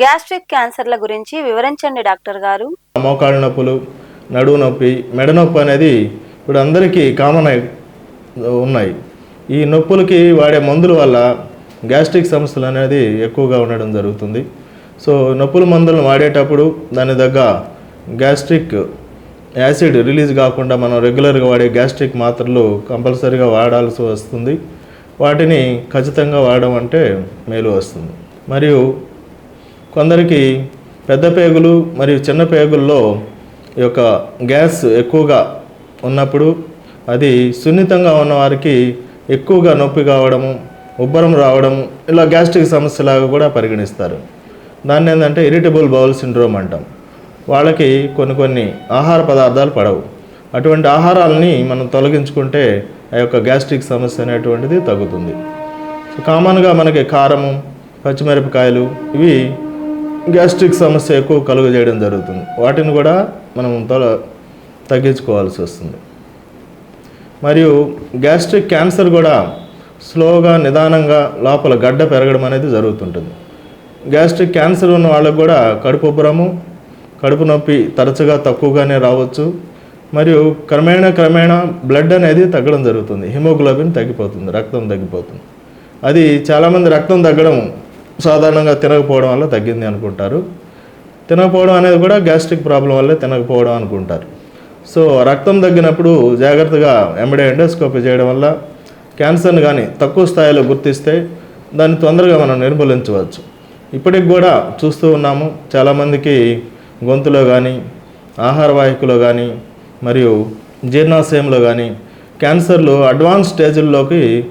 Gastric క్యాన్సర్ల గురించి వివరించండి doctor గారు. మోకాళ్ళ నొప్పులు నడువు నొప్పి మెడ నొప్పి అనేది ఇప్పుడు అందరికీ కామన్ అయి ఉన్నాయి. ఈ నొప్పులకి వాడే మందుల వల్ల గ్యాస్ట్రిక్ సమస్యలు అనేది ఎక్కువగా ఉండడం జరుగుతుంది. సో నొప్పుల మందులను వాడేటప్పుడు దాని తగ్గ గ్యాస్ట్రిక్ యాసిడ్ రిలీజ్ కాకుండా మనం రెగ్యులర్గా వాడే గ్యాస్ట్రిక్ మాత్రలు కంపల్సరీగా వాడాల్సి వస్తుంది. వాటిని ఖచ్చితంగా వాడడం అంటే మేలు వస్తుంది. మరియు కొందరికి పెద్ద పేగులు మరియు చిన్న పేగుల్లో ఈ యొక్క గ్యాస్ ఎక్కువగా ఉన్నప్పుడు అది సున్నితంగా ఉన్నవారికి ఎక్కువగా నొప్పి కావడము ఉబ్బరం రావడము ఇలా గ్యాస్ట్రిక్ సమస్యలాగా కూడా పరిగణిస్తారు. దాన్ని ఏంటంటే ఇరిటబుల్ బౌల్ సిండ్రోమ్ అంటాం. వాళ్ళకి కొన్ని కొన్ని ఆహార పదార్థాలు పడవు. అటువంటి ఆహారాలని మనం తొలగించుకుంటే ఆ యొక్క గ్యాస్ట్రిక్ సమస్య అనేటువంటిది తగ్గుతుంది. కామన్గా మనకి కారము పచ్చిమిరపకాయలు ఇవి గ్యాస్ట్రిక్ సమస్య ఎక్కువ కలుగజేయడం జరుగుతుంది. వాటిని కూడా మనం తల తగ్గించుకోవాల్సి వస్తుంది. మరియు గ్యాస్ట్రిక్ క్యాన్సర్ కూడా స్లోగా నిదానంగా లోపల గడ్డ పెరగడం అనేది జరుగుతుంటుంది. గ్యాస్ట్రిక్ క్యాన్సర్ ఉన్న వాళ్ళకు కూడా కడుపు ఉబ్బరము కడుపు నొప్పి తరచుగా తక్కువగానే రావచ్చు. మరియు క్రమేణా క్రమేణా బ్లడ్ అనేది తగ్గడం జరుగుతుంది. హిమోగ్లోబిన్ తగ్గిపోతుంది రక్తం తగ్గిపోతుంది. అది చాలామంది రక్తం తగ్గడం సాధారణంగా తినకపోవడం వల్ల తగ్గింది అనుకుంటారు. తినకపోవడం అనేది కూడా గ్యాస్ట్రిక్ ప్రాబ్లం వల్లే తినకపోవడం అనుకుంటారు. సో రక్తం తగ్గినప్పుడు జాగ్రత్తగా ఎంబడే ఎండోస్కోపీ చేయడం వల్ల క్యాన్సర్ని కానీ తక్కువ స్థాయిలో గుర్తిస్తే దాన్ని తొందరగా మనం నిర్మూలించవచ్చు. ఇప్పటికి కూడా చూస్తూ ఉన్నాము. చాలామందికి గొంతులో కానీ ఆహార వాహికలో కానీ మరియు జీర్ణాశయంలో కానీ క్యాన్సర్లు అడ్వాన్స్ స్టేజ్ల్లోకి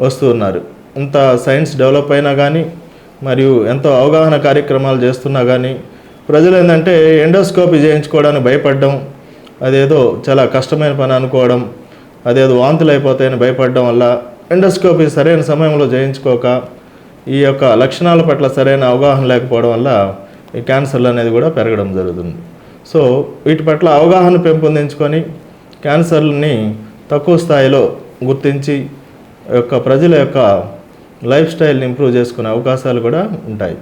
వస్తూ ఉన్నారు. ఇంత సైన్స్ డెవలప్ అయినా కానీ మరియు ఎంతో అవగాహన కార్యక్రమాలు చేస్తున్నా కానీ ప్రజలు ఏంటంటే ఎండోస్కోపీ చేయించుకోవడానికి భయపడడం అదేదో చాలా కష్టమైన పని అనుకోవడం అదేదో వాంతులు అయిపోతాయని భయపడడం వల్ల ఎండోస్కోపీ సరైన సమయంలో చేయించుకోక ఈ యొక్క లక్షణాల పట్ల సరైన అవగాహన లేకపోవడం వల్ల ఈ క్యాన్సర్లు అనేది కూడా పెరగడం జరుగుతుంది. సో వీటి పట్ల అవగాహన పెంపొందించుకొని క్యాన్సర్ని తక్కువ స్థాయిలో గుర్తించి యొక్క ప్రజల యొక్క లైఫ్ స్టైల్ని ఇంప్రూవ్ చేసుకునే అవకాశాలు కూడా ఉంటాయి.